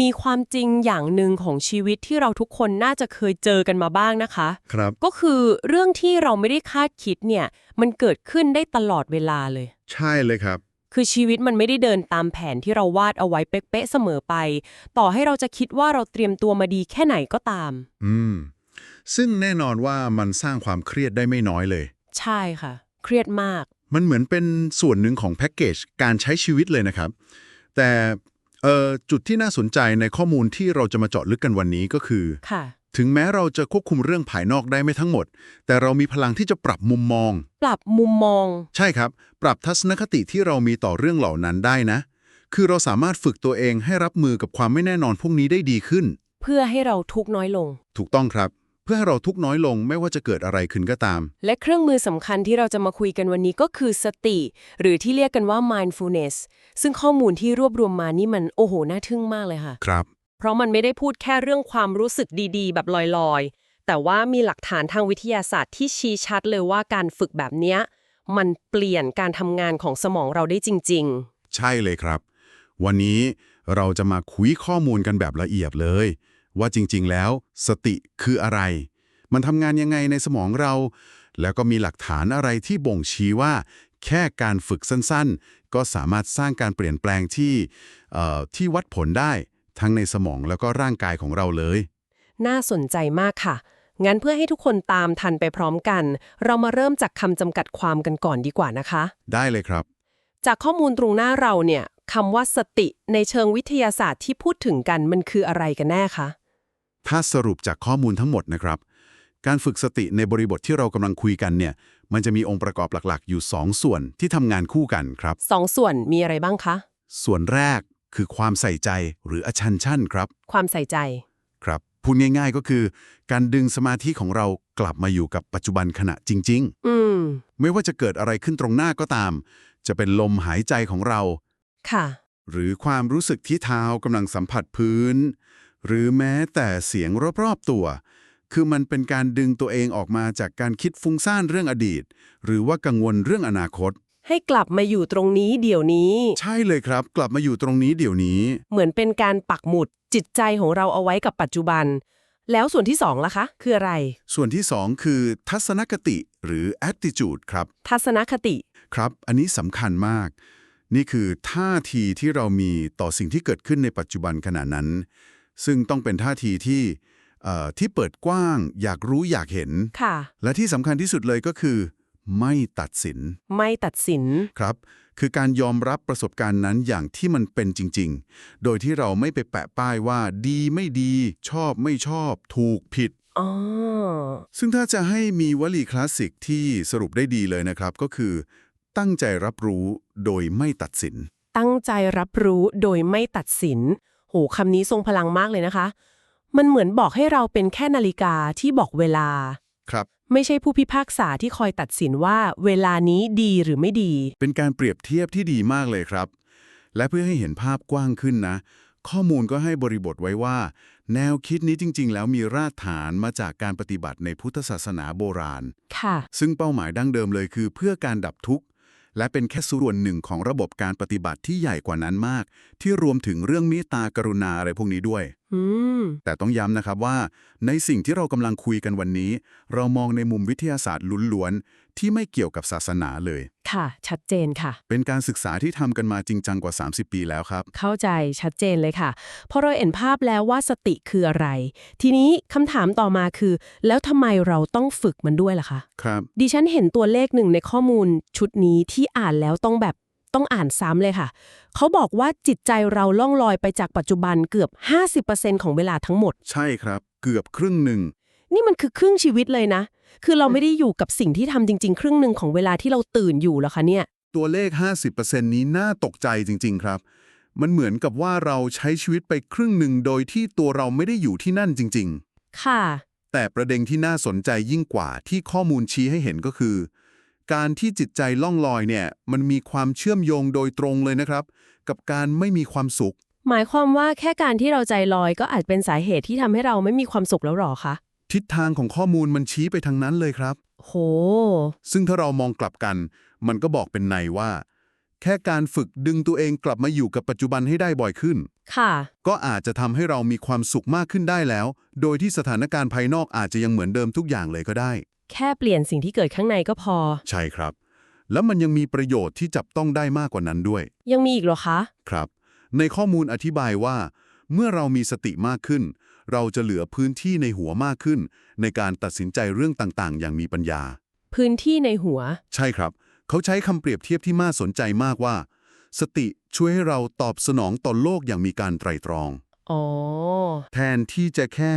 มีความจริงอย่างหนึ่งของชีวิตที่เราทุกคนน่าจะเคยเจอกันมาบ้างนะคะ ครับ ก็คือเรื่องที่เราไม่ได้คาดคิดเนี่ย มันเกิดขึ้นได้ตลอดเวลาเลย ใช่เลยครับ คือชีวิตมันไม่ได้เดินตามแผนที่เราวาดเอาไว้เป๊ะๆเสมอไป ต่อให้เราจะคิดว่าเราเตรียมตัวมาดีแค่ไหนก็ตาม อืม ซึ่งแน่นอนว่ามันสร้างความเครียดได้ไม่น้อยเลย ใช่ค่ะ เครียดมาก มันเหมือนเป็นส่วนหนึ่งของแพ็กเกจการใช้ชีวิตเลยนะครับ แต่ เอ่อจุดที่น่าสนใจในข้อมูลที่เราจะมาเจาะลึกกันวันนี้ก็คือ ค่ะ ถึงแม้เราจะควบคุมเรื่องภายนอกได้ไม่ทั้งหมด แต่เรามีพลังที่จะปรับมุมมอง ปรับมุมมอง ใช่ครับ ปรับทัศนคติที่เรามีต่อเรื่องเหล่านั้นได้นะ คือเราสามารถฝึกตัวเองให้รับมือกับความไม่แน่นอนพวกนี้ได้ดีขึ้น เพื่อให้เราทุกข์น้อยลง ถูกต้องครับ เพื่อให้เราทุกข์น้อยลงไม่ว่าจะเกิดอะไรขึ้นก็ตาม และเครื่องมือสำคัญที่เราจะมาคุยกันวันนี้ก็คือสติ หรือที่เรียกกันว่า mindfulness ซึ่งข้อมูลที่รวบรวมมานี่มันโอ้โหน่าทึ่งมากเลยค่ะ ครับ เพราะมันไม่ได้พูดแค่เรื่องความรู้สึกดีๆ แบบลอยๆ แต่ว่ามีหลักฐานทางวิทยาศาสตร์ที่ชี้ชัดเลยว่าการฝึกแบบเนี้ยมันเปลี่ยนการทำงานของสมองเราได้จริงใช่เลยครับ วันนี้เราจะมาคุยข้อมูลกันแบบละเอียดเลย ว่าจริงๆ แล้ว สติคืออะไร มันทำงานยังไงในสมองเรา แล้วก็มีหลักฐานอะไรที่บ่งชี้ว่า แค่การฝึกสั้นๆ ก็สามารถสร้างการเปลี่ยนแปลงที่เอ่อที่วัดผลได้ทั้งในสมองแล้วก็ร่างกายของเราเลยๆน่าสนใจมากค่ะ งั้นเพื่อให้ทุกคนตามทันไปพร้อมกัน เรามาเริ่มจากคำจำกัดความกันก่อนดีกว่านะคะ ได้เลยครับ จากข้อมูลตรงหน้าเราเนี่ยคำว่าสติในเชิงวิทยาศาสตร์ที่พูดถึงกันมันคืออะไรกันแน่คะ ถ้าสรุปจากข้อมูลทั้งหมดนะครับ การฝึกสติในบริบทที่เรากำลังคุยกันเนี่ย มันจะมีองค์ประกอบหลักๆ อยู่ 2 ส่วนที่ทำงานคู่กันครับ สองส่วนมีอะไรบ้างคะ ส่วนแรกคือความใส่ใจหรือ attention ครับความใส่ใจ ครับ พูดง่ายๆก็คือ การดึงสมาธิของเรากลับมาอยู่กับปัจจุบันขณะจริงอืมๆไม่ว่าจะเกิดอะไรขึ้นตรงหน้าก็ตาม จะเป็นลมหายใจของเรา ค่ะ หรือความรู้สึกที่เท้ากำลังสัมผัสพื้น หรือแม้แต่เสียงรอบๆตัว คือมันเป็นการดึงตัวเองออกมาจากการคิดฟุ้งซ่านเรื่องอดีต หรือว่ากังวลเรื่องอนาคต ให้กลับมาอยู่ตรงนี้เดี๋ยวนี้ ใช่เลยครับ กลับมาอยู่ตรงนี้เดี๋ยวนี้ เหมือนเป็นการปักหมุดจิตใจของเราเอาไว้กับปัจจุบัน แล้วส่วนที่สองล่ะคะ คืออะไร ส่วนที่สองคือ ทัศนคติหรือ attitude ครับ ทัศนคติ ครับ อันนี้สำคัญมาก นี่คือท่าทีที่เรามีต่อสิ่งที่เกิดขึ้นในปัจจุบันขณะนั้น ซึ่งต้องเป็นท่าทีที่เอ่อที่เปิดกว้างอยากรู้อยากเห็นค่ะและที่สำคัญที่สุดเลยก็คือ ไม่ตัดสิน ไม่ตัดสินครับ คือการยอมรับประสบการณ์นั้นอย่างที่มันเป็นจริง ๆ โดยที่เราไม่ไปแปะป้ายว่า ดีไม่ดี ชอบไม่ชอบ ถูกผิดอ๋อซึ่งถ้าจะให้มีวลีคลาสสิกที่สรุปได้ดีเลยนะครับ ก็คือ ตั้งใจรับรู้โดยไม่ตัดสิน ตั้งใจรับรู้โดยไม่ตัดสิน โหคำนี้ทรงพลังมากเลยนะคะ มันเหมือนบอกให้เราเป็นแค่นาฬิกาที่บอกเวลา ครับ ไม่ใช่ผู้พิพากษาที่คอยตัดสินว่าเวลานี้ดีหรือไม่ดี เป็นการเปรียบเทียบที่ดีมากเลยครับ และเพื่อให้เห็นภาพกว้างขึ้นนะ ข้อมูลก็ให้บริบทไว้ว่า แนวคิดนี้จริง ๆ แล้วมีรากฐานมาจากการปฏิบัติในพุทธศาสนาโบราณ ค่ะ ซึ่งเป้าหมายดั้งเดิมเลยคือเพื่อการดับทุกข์ และเป็นแค่ส่วนหนึ่งของระบบการปฏิบัติที่ใหญ่กว่านั้นมาก ที่รวมถึงเรื่องเมตตากรุณาอะไรพวกนี้ด้วยอืมแต่ต้องย้ำนะครับว่า ในสิ่งที่เรากำลังคุยกันวันนี้ เรามองในมุมวิทยาศาสตร์ล้วนๆที่ไม่เกี่ยวกับศาสนาเลย ค่ะ ชัดเจนค่ะ เป็นการศึกษาที่ทำกันมาจริงจังกว่า 30 ปีแล้วครับ เข้าใจชัดเจนเลยค่ะเพราะเราเห็นภาพแล้วว่าสติคืออะไร ทีนี้คำถามต่อมาคือ แล้วทำไมเราต้องฝึกมันด้วยล่ะคะ ครับ ดิฉันเห็นตัวเลขหนึ่งในข้อมูลชุดนี้ที่อ่านแล้วต้องแบบต้องอ่านซ้ำเลยค่ะ เขาบอกว่าจิตใจเราล่องลอยไปจากปัจจุบันเกือบ 50%ของเวลาทั้งหมด ใช่ครับ เกือบครึ่งหนึ่ง นี่มันคือครึ่งชีวิตเลยนะ คือเราไม่ได้อยู่กับสิ่งที่ทำจริง ๆ ครึ่งหนึ่งของเวลาที่เราตื่นอยู่แล้วคะเนี่ย ตัวเลข 50%นี้น่าตกใจจริง ๆ ครับ มันเหมือนกับว่าเราใช้ชีวิตไปครึ่งหนึ่งโดยที่ตัวเราไม่ได้อยู่ที่นั่นจริง ๆ ค่ะ แต่ประเด็นที่น่าสนใจยิ่งกว่าที่ข้อมูลชี้ให้เห็นก็คือ การที่จิตใจล่องลอยเนี่ย มันมีความเชื่อมโยงโดยตรงเลยนะครับ กับการไม่มีความสุขหมายความว่าแค่การที่เราใจลอยก็อาจเป็นสาเหตุที่ทำให้เราไม่มีความสุขแล้วหรอคะ ทิศทางของข้อมูลมันชี้ไปทางนั้นเลยครับ โห ซึ่งถ้าเรามองกลับกัน มันก็บอกเป็นในว่า แค่การฝึกดึงตัวเองกลับมาอยู่กับปัจจุบันให้ได้บ่อยขึ้น ค่ะ ก็อาจจะทำให้เรามีความสุขมากขึ้นได้แล้ว โดยที่สถานการณ์ภายนอกอาจจะยังเหมือนเดิมทุกอย่างเลยก็ได้ แค่เปลี่ยนสิ่งที่เกิดข้างในก็พอ ใช่ครับ แล้วมันยังมีประโยชน์ที่จับต้องได้มากกว่านั้นด้วย ยังมีอีกเหรอคะ ครับ ในข้อมูลอธิบายว่า เมื่อเรามีสติมากขึ้น เราจะเหลือพื้นที่ในหัวมากขึ้น ในการตัดสินใจเรื่องต่างๆ อย่างมีปัญญา พื้นที่ในหัว ใช่ครับ เขาใช้คำเปรียบเทียบที่น่าสนใจมากว่า สติช่วยให้เราตอบสนองต่อโลกอย่างมีการไตร่ตรองอ๋อแทนที่จะแค่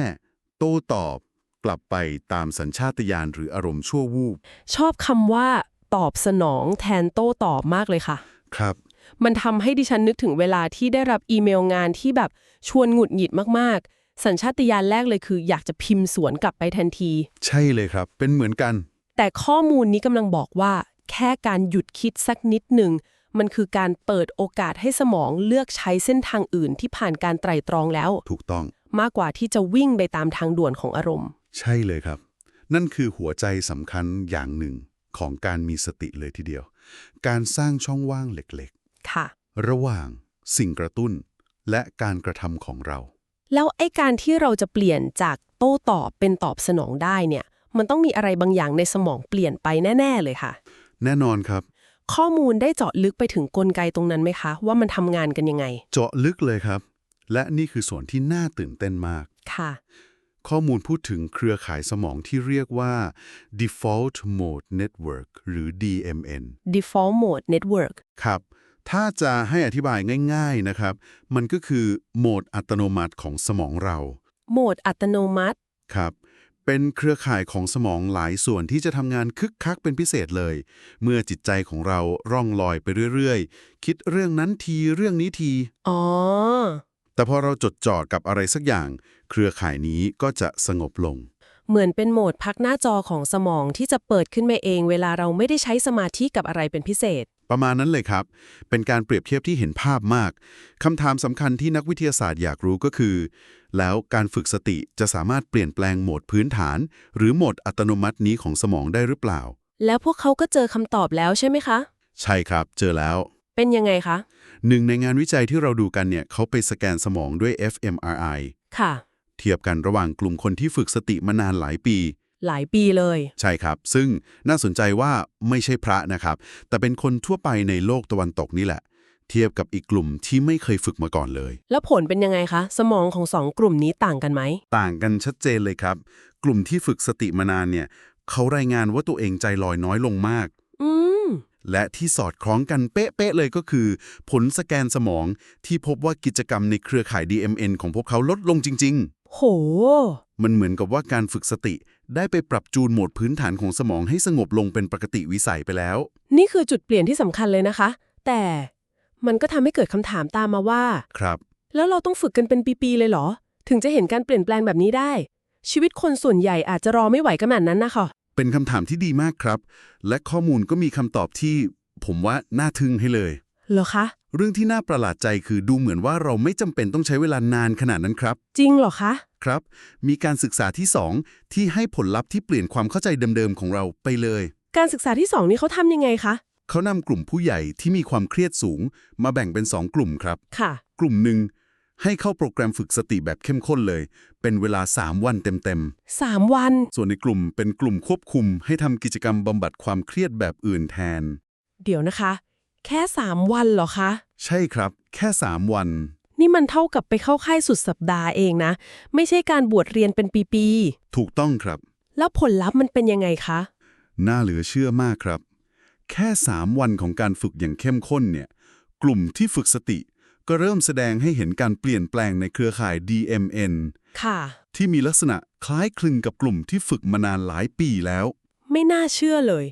โต้ตอบ กลับไปตามสัญชาตญาณหรืออารมณ์ชั่ววูบชอบคำว่า ตอบสนองแทนโต้ตอบมากเลยค่ะ ครับมันทำให้ดิฉันนึกถึงเวลาที่ได้รับอีเมลงานที่แบบชวนหงุดหงิดมากๆ สัญชาตญาณแรกเลยคือ อยากจะพิมพ์สวนกลับไปทันที ใช่เลยครับ เป็นเหมือนกัน แต่ข้อมูลนี้กำลังบอกว่า แค่การหยุดคิดสักนิดหนึ่ง มันคือการเปิดโอกาสให้สมองเลือกใช้เส้นทางอื่นที่ผ่านการไตร่ตรองแล้ว ถูกต้อง มากกว่าที่จะวิ่งไปตามทางด่วนของอารมณ์ ใช่เลยครับ นั่นคือหัวใจสำคัญอย่างหนึ่งของการมีสติเลยทีเดียว การสร้างช่องว่างเล็กค่ะๆระหว่างสิ่งกระตุ้นและการกระทำของเรา แล้วไอ้การที่เราจะเปลี่ยนจากโต้ตอบเป็นตอบสนองได้เนี่ย มันต้องมีอะไรบางอย่างในสมองเปลี่ยนไปแน่ ๆ เลยค่ะ แน่นอนครับ ข้อมูลได้เจาะลึกไปถึงกลไกตรงนั้นไหมคะ ว่ามันทำงานกันยังไง เจาะลึกเลยครับ และนี่คือส่วนที่น่าตื่นเต้นมาก ค่ะ ข้อมูลพูดถึงเครือข่ายสมองที่เรียกว่า default mode network หรือ DMN default mode network ครับ ถ้าจะให้อธิบายง่าย ๆนะครับ มันก็คือโหมดอัตโนมัติของสมองเรา โหมดอัตโนมัติ ครับ เป็นเครือข่ายของสมองหลายส่วนที่จะทำงานคึกคักเป็นพิเศษเลย เมื่อจิตใจของเราร่องลอยไปเรื่อยๆ คิดเรื่องนั้นทีเรื่องนี้ที อ๋อ แต่พอเราจดจ่อกับอะไรสักอย่าง เครือข่ายนี้ก็จะสงบลง เหมือนเป็นโหมดพักหน้าจอของสมองที่จะเปิดขึ้นมาเอง เวลาเราไม่ได้ใช้สมาธิกับอะไรเป็นพิเศษ ประมาณนั้นเลยครับ เป็นการเปรียบเทียบที่เห็นภาพมาก คำถามสำคัญที่นักวิทยาศาสตร์อยากรู้ก็คือ แล้วการฝึกสติจะสามารถเปลี่ยนแปลงโหมดพื้นฐาน หรือโหมดอัตโนมัตินี้ของสมองได้หรือเปล่า แล้วพวกเขาก็เจอคำตอบแล้วใช่ไหมคะ ใช่ครับ เจอแล้ว เป็นยังไงคะ หนึ่งในงานวิจัยที่เราดูกันเนี่ยเขาไปสแกนสมองด้วย fMRI ค่ะ เทียบกันระหว่างกลุ่มคนที่ฝึกสติมานานหลายปี หลายปีเลย ใช่ครับ ซึ่งน่าสนใจว่าไม่ใช่พระนะครับ แต่เป็นคนทั่วไปในโลกตะวันตกนี่แหละ เทียบกับอีกกลุ่มที่ไม่เคยฝึกมาก่อนเลย แล้วผลเป็นยังไงคะ สมองของสองกลุ่มนี้ต่างกันไหม ต่างกันชัดเจนเลยครับ กลุ่มที่ฝึกสติมานานเนี่ย เขารายงานว่าตัวเองใจลอยน้อยลงมาก อืมและที่สอดคล้องกันเป๊ะๆเลยก็คือ ผลสแกนสมองที่พบว่ากิจกรรมในเครือข่าย DMN ของพวกเขาลดลงจริง โหๆมันเหมือนกับว่าการฝึกสติ ได้ไปปรับจูนโหมดพื้นฐานของสมองให้สงบลงเป็นปกติวิสัยไปแล้ว นี่คือจุดเปลี่ยนที่สำคัญเลยนะคะ แต่มันก็ทำให้เกิดคำถามตามมาว่า ครับ แล้วเราต้องฝึกกันเป็นปีๆเลยเหรอ ถึงจะเห็นการเปลี่ยนแปลงแบบนี้ได้ ชีวิตคนส่วนใหญ่อาจจะรอไม่ไหวขนาดนั้นนะคะเป็นคำถามที่ดีมากครับ และข้อมูลก็มีคำตอบที่ ผมว่าน่าทึ่งให้เลย เหรอคะ เรื่องที่น่าประหลาดใจคือดูเหมือนว่าเราไม่จำเป็นต้องใช้เวลานานขนาดนั้นครับ จริงเหรอคะ ครับ มีการศึกษาที่ 2 ที่ให้ผลลัพธ์ที่เปลี่ยนความเข้าใจเดิมๆของเราไปเลย การศึกษาที่สองนี่เขาทำยังไงคะ เขานำกลุ่มผู้ใหญ่ที่มีความเครียดสูง มาแบ่งเป็น 2 กลุ่มครับ ค่ะ กลุ่มหนึ่งให้เข้าโปรแกรมฝึกสติแบบเข้มข้นเลย เป็นเวลา 3 วันเต็มสามวัน ๆ ส่วนในกลุ่มเป็นกลุ่มควบคุม ให้ทำกิจกรรมบำบัดความเครียดแบบอื่นแทน เดี๋ยวนะคะ แค่สามวันเหรอคะ ใช่ครับ แค่ 3 วัน นี่มันเท่ากับไปเข้าค่ายสุดสัปดาห์เองนะ ไม่ใช่การบวชเรียนเป็นปีถูกต้องครับๆแล้วผลลัพธ์มันเป็นยังไงคะ น่าเหลือเชื่อมากครับ แค่ 3 วันของการฝึกอย่างเข้มข้นเนี่ย กลุ่มที่ฝึกสติ ก็เริ่มแสดงให้เห็นการเปลี่ยนแปลงในเครือข่าย DMN ค่ะ ที่มีลักษณะคล้ายคลึงกับกลุ่มที่ฝึกมานานหลายปีแล้ว ไม่น่าเชื่อเลย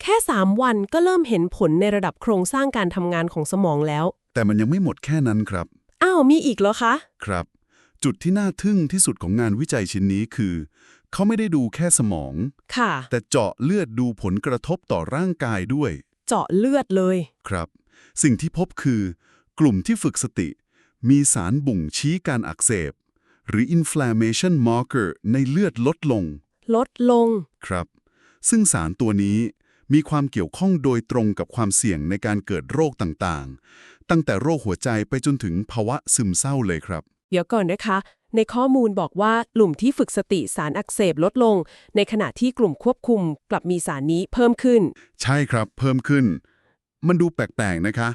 แค่สามวันก็เริ่มเห็นผลในระดับโครงสร้างการทำงานของสมองแล้ว แต่มันยังไม่หมดแค่นั้นครับ อ้าว มีอีกเหรอคะ ครับ จุดที่น่าทึ่งที่สุดของงานวิจัยชิ้นนี้คือ เขาไม่ได้ดูแค่สมอง ค่ะ แต่เจาะเลือดดูผลกระทบต่อร่างกายด้วย เจาะเลือดเลย ครับ สิ่งที่พบคือ กลุ่มที่ฝึกสติ มีสารบ่งชี้การอักเสบ หรือ inflammation marker ในเลือดลดลง ลดลง ครับ ซึ่งสารตัวนี้ มีความเกี่ยวข้องโดยตรงกับความเสี่ยงในการเกิดโรคต่างๆ ตั้งแต่โรคหัวใจไปจนถึงภาวะซึมเศร้าเลยครับ เดี๋ยวก่อนนะคะ ในข้อมูลบอกว่ากลุ่มที่ฝึกสติสารอักเสบลดลง ในขณะที่กลุ่มควบคุมกลับมีสารนี้เพิ่มขึ้น ใช่ครับ เพิ่มขึ้น มันดูแปลกๆนะคะ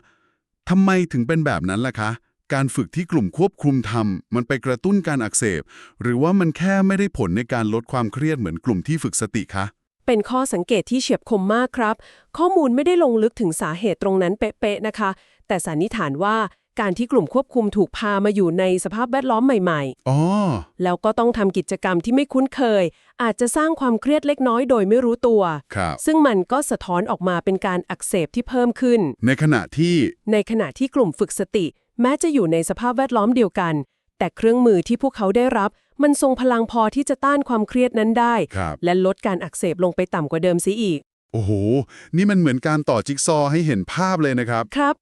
ทำไมถึงเป็นแบบนั้นล่ะคะ การฝึกที่กลุ่มควบคุมทำมันไปกระตุ้นการอักเสบ หรือว่ามันแค่ไม่ได้ผลในการลดความเครียดเหมือนกลุ่มที่ฝึกสติคะ เป็นข้อสังเกตที่เฉียบคมมากครับ ข้อมูลไม่ได้ลงลึกถึงสาเหตุตรงนั้นเป๊ะๆนะคะ แต่สันนิษฐานว่าการที่กลุ่มควบคุมถูกพามาอยู่ในสภาพแวดล้อมใหม่อ๋อๆแล้วก็ต้องทำกิจกรรมที่ไม่คุ้นเคย อาจจะสร้างความเครียดเล็กน้อยโดยไม่รู้ตัว ครับ ซึ่งมันก็สะท้อนออกมาเป็นการอักเสบที่เพิ่มขึ้น ในขณะที่ ในขณะที่กลุ่มฝึกสติ แม้จะอยู่ในสภาพแวดล้อมเดียวกัน แต่เครื่องมือที่พวกเขาได้รับ มันทรงพลังพอที่จะต้านความเครียดนั้นได้ ครับ และลดการอักเสบลงไปต่ำกว่าเดิมซิอีก โอ้โห นี่มันเหมือนการต่อจิ๊กซอว์ให้เห็นภาพเลยนะครับ ครับ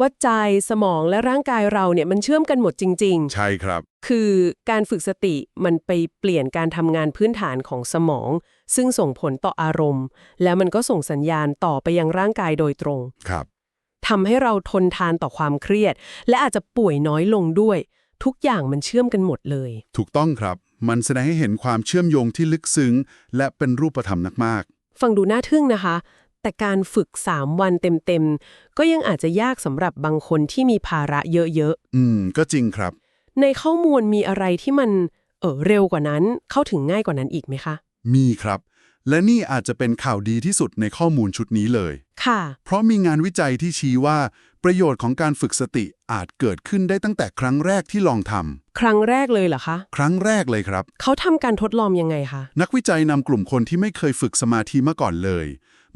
ว่าใจสมองและร่างกายเราเนี่ยมันเชื่อมกันหมดจริง ใช่ครับ ๆ คือการฝึกสติมันไปเปลี่ยนการทำงานพื้นฐานของสมอง ซึ่งส่งผลต่ออารมณ์ แล้วมันก็ส่งสัญญาณต่อไปยังร่างกายโดยตรง ครับ ทำให้เราทนทานต่อความเครียด และอาจจะป่วยน้อยลงด้วย ทุกอย่างมันเชื่อมกันหมดเลย ถูกต้องครับ มันแสดงให้เห็นความเชื่อมโยงที่ลึกซึ้ง และเป็นรูปธรรมนักมากฟังดูน่าทึ่งนะคะ แต่การฝึก 3 วันเต็มๆ ก็ยังอาจจะยากสำหรับบางคนที่มีภาระเยอะอืม ก็จริงครับๆในข้อมูลมีอะไรที่มันเออเร็วกว่านั้นเข้าถึงง่ายกว่านั้นอีกไหมคะ มีครับ และนี่อาจจะเป็นข่าวดีที่สุดในข้อมูลชุดนี้เลย ค่ะ เพราะมีงานวิจัยที่ชี้ว่า ประโยชน์ของการฝึกสติอาจเกิดขึ้นได้ตั้งแต่ครั้งแรกที่ลองทครั้งแรกเลยเหรอคะำครั้งแรกเลยครับ เขาทำการทดลองยังไงคะ นักวิจัยนำกลุ่มคนที่ไม่เคยฝึกสมาธิมาก่อนเลย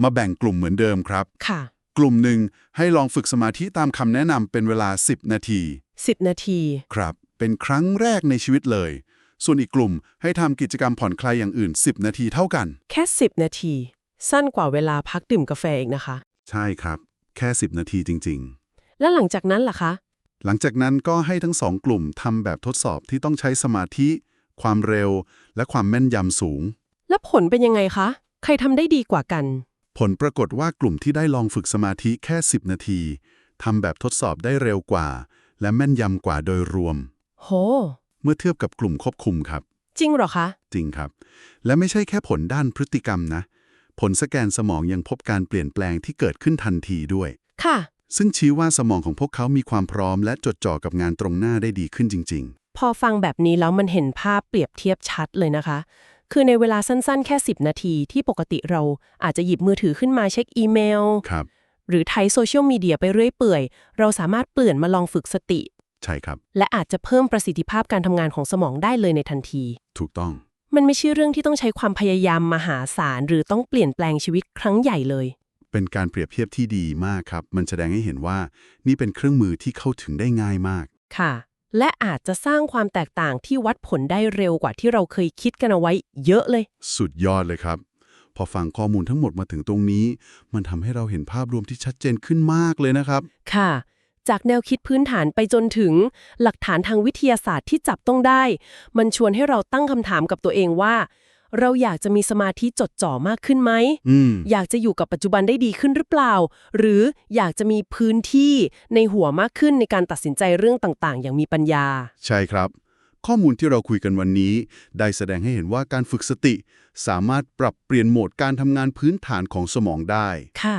มาแบ่งกลุ่มเหมือนเดิมครับ ค่ะ กลุ่มหนึ่งให้ลองฝึกสมาธิตามคำแนะนำเป็นเวลา 10 นาที 10 นาที ครับ เป็นครั้งแรกในชีวิตเลย ส่วนอีกกลุ่มให้ทำกิจกรรมผ่อนคลายอย่างอื่น 10 นาทีเท่ากัน แค่ 10 นาที สั้นกว่าเวลาพักดื่มกาแฟอีกนะคะ ใช่ครับ แค่ 10 นาทีจริง แล้วหลังจากนั้นล่ะคะ ๆ หลังจากนั้นก็ให้ทั้งสองกลุ่มทำแบบทดสอบที่ต้องใช้สมาธิ ความเร็ว และความแม่นยำสูง แล้วผลเป็นยังไงคะ ใครทำได้ดีกว่ากัน ผลปรากฏว่ากลุ่มที่ได้ลองฝึกสมาธิแค่ 10 นาทีทำแบบทดสอบได้เร็วกว่า และแม่นยำกว่าโดยรวม โห เมื่อเทียบกับกลุ่มควบคุมครับ จริงเหรอคะ จริงครับ และไม่ใช่แค่ผลด้านพฤติกรรมนะ ผลสแกนสมองยังพบการเปลี่ยนแปลงที่เกิดขึ้นทันทีด้วย ค่ะ ซึ่งชี้ว่าสมองของพวกเขามีความพร้อมและจดจ่อกับงานตรงหน้าได้ดีขึ้นจริง พอฟังแบบนี้แล้วมันเห็นภาพเปรียบเทียบชัดเลยนะคะ คือในเวลาสั้นๆ แค่ 10 นาทีที่ปกติเราอาจจะหยิบมือถือขึ้นมาเช็คอีเมล ๆ ครับ หรือไทยโซเชียลมีเดียไปเรื่อยเปื่อย เราสามารถเปลี่ยนมาลองฝึกสติ ใช่ครับ และอาจจะเพิ่มประสิทธิภาพการทำงานของสมองได้เลยในทันที ถูกต้อง มันไม่ใช่เรื่องที่ต้องใช้ความพยายามมหาศาลหรือต้องเปลี่ยนแปลงชีวิตครั้งใหญ่เลย เป็นการเปรียบเทียบที่ดีมากครับ มันแสดงให้เห็นว่า นี่เป็นเครื่องมือที่เข้าถึงได้ง่ายมาก ค่ะ และอาจจะสร้างความแตกต่างที่วัดผลได้เร็วกว่าที่เราเคยคิดกันเอาไว้ เยอะเลย สุดยอดเลยครับ พอฟังข้อมูลทั้งหมดมาถึงตรงนี้ มันทำให้เราเห็นภาพรวมที่ชัดเจนขึ้นมากเลยนะครับ ค่ะ จากแนวคิดพื้นฐานไปจนถึงหลักฐานทางวิทยาศาสตร์ที่จับต้องได้ มันชวนให้เราตั้งคำถามกับตัวเองว่า เราอยากจะมีสมาธิจดจ่อมากขึ้นไหมอืมอยากจะอยู่กับปัจจุบันได้ดีขึ้นหรือเปล่า หรืออยากจะมีพื้นที่ในหัวมากขึ้นในการตัดสินใจเรื่องต่างๆ อย่างมีปัญญา ใช่ครับ ข้อมูลที่เราคุยกันวันนี้ ได้แสดงให้เห็นว่าการฝึกสติ สามารถปรับเปลี่ยนโหมดการทำงานพื้นฐานของสมองได้ค่ะ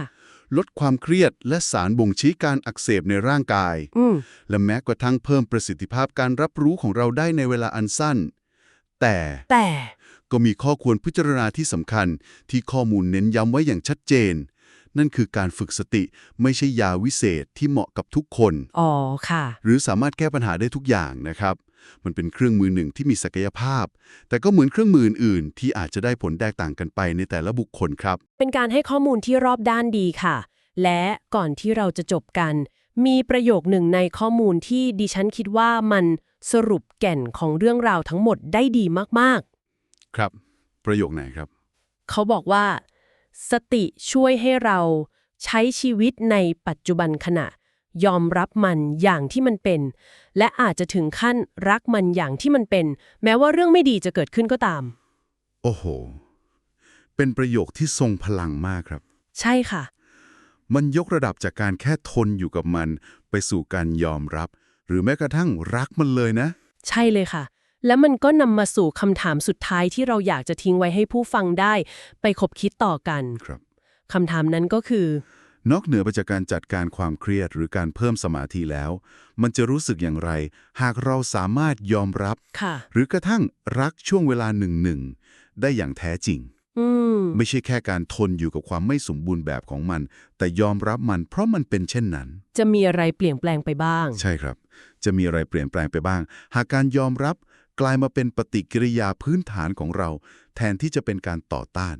ลดความเครียดและสารบ่งชี้การอักเสบในร่างกายอืมและแม้กระทั่งเพิ่มประสิทธิภาพการรับรู้ของเราได้ในเวลาอันสั้น แต่แต่ก็มีข้อควรพิจารณาที่สำคัญที่ข้อมูลเน้นย้ำไว้อย่างชัดเจน นั่นคือการฝึกสติไม่ใช่ยาวิเศษที่เหมาะกับทุกคน อ๋อค่ะ หรือสามารถแก้ปัญหาได้ทุกอย่างนะครับ มันเป็นเครื่องมือหนึ่งที่มีศักยภาพ แต่ก็เหมือนเครื่องมืออื่นๆที่อาจจะได้ผลแตกต่างกันไปในแต่ละบุคคลครับ เป็นการให้ข้อมูลที่รอบด้านดีค่ะ และก่อนที่เราจะจบกัน มีประโยคหนึ่งในข้อมูลที่ดิฉันคิดว่ามันสรุปแก่นของเรื่องราวทั้งหมดได้ดีมากครับ ประโยคไหนครับๆเขาบอกว่า สติช่วยให้เราใช้ชีวิตในปัจจุบันขณะ ยอมรับมันอย่างที่มันเป็น และอาจจะถึงขั้นรักมันอย่างที่มันเป็น แม้ว่าเรื่องไม่ดีจะเกิดขึ้นก็ตาม โอ้โห เป็นประโยคที่ทรงพลังมากครับ ใช่ค่ะ มันยกระดับจากการแค่ทนอยู่กับมัน ไปสู่การยอมรับ หรือแม้กระทั่งรักมันเลยนะ ใช่เลยค่ะ แล้วมันก็นำมาสู่คำถามสุดท้ายที่เราอยากจะทิ้งไว้ให้ผู้ฟังได้ ไปคบคิดต่อกันครับคำถามนั้นก็คือ นอกเหนือไปจากการจัดการความเครียดหรือการเพิ่มสมาธิแล้ว มันจะรู้สึกอย่างไร หากเราสามารถยอมรับค่ะหรือกระทั่งรักช่วงเวลาหนึ่งหนึ่งได้อย่างแท้จริงอืมไม่ใช่แค่การทนอยู่กับความไม่สมบูรณ์แบบของมัน แต่ยอมรับมันเพราะมันเป็นเช่นนั้น จะมีอะไรเปลี่ยนแปลงไปบ้าง ใช่ครับ จะมีอะไรเปลี่ยนแปลงไปบ้าง หากการยอมรับกลายมาเป็นปฏิกิริยาพื้นฐานของเรา แทนที่จะเป็นการต่อต้าน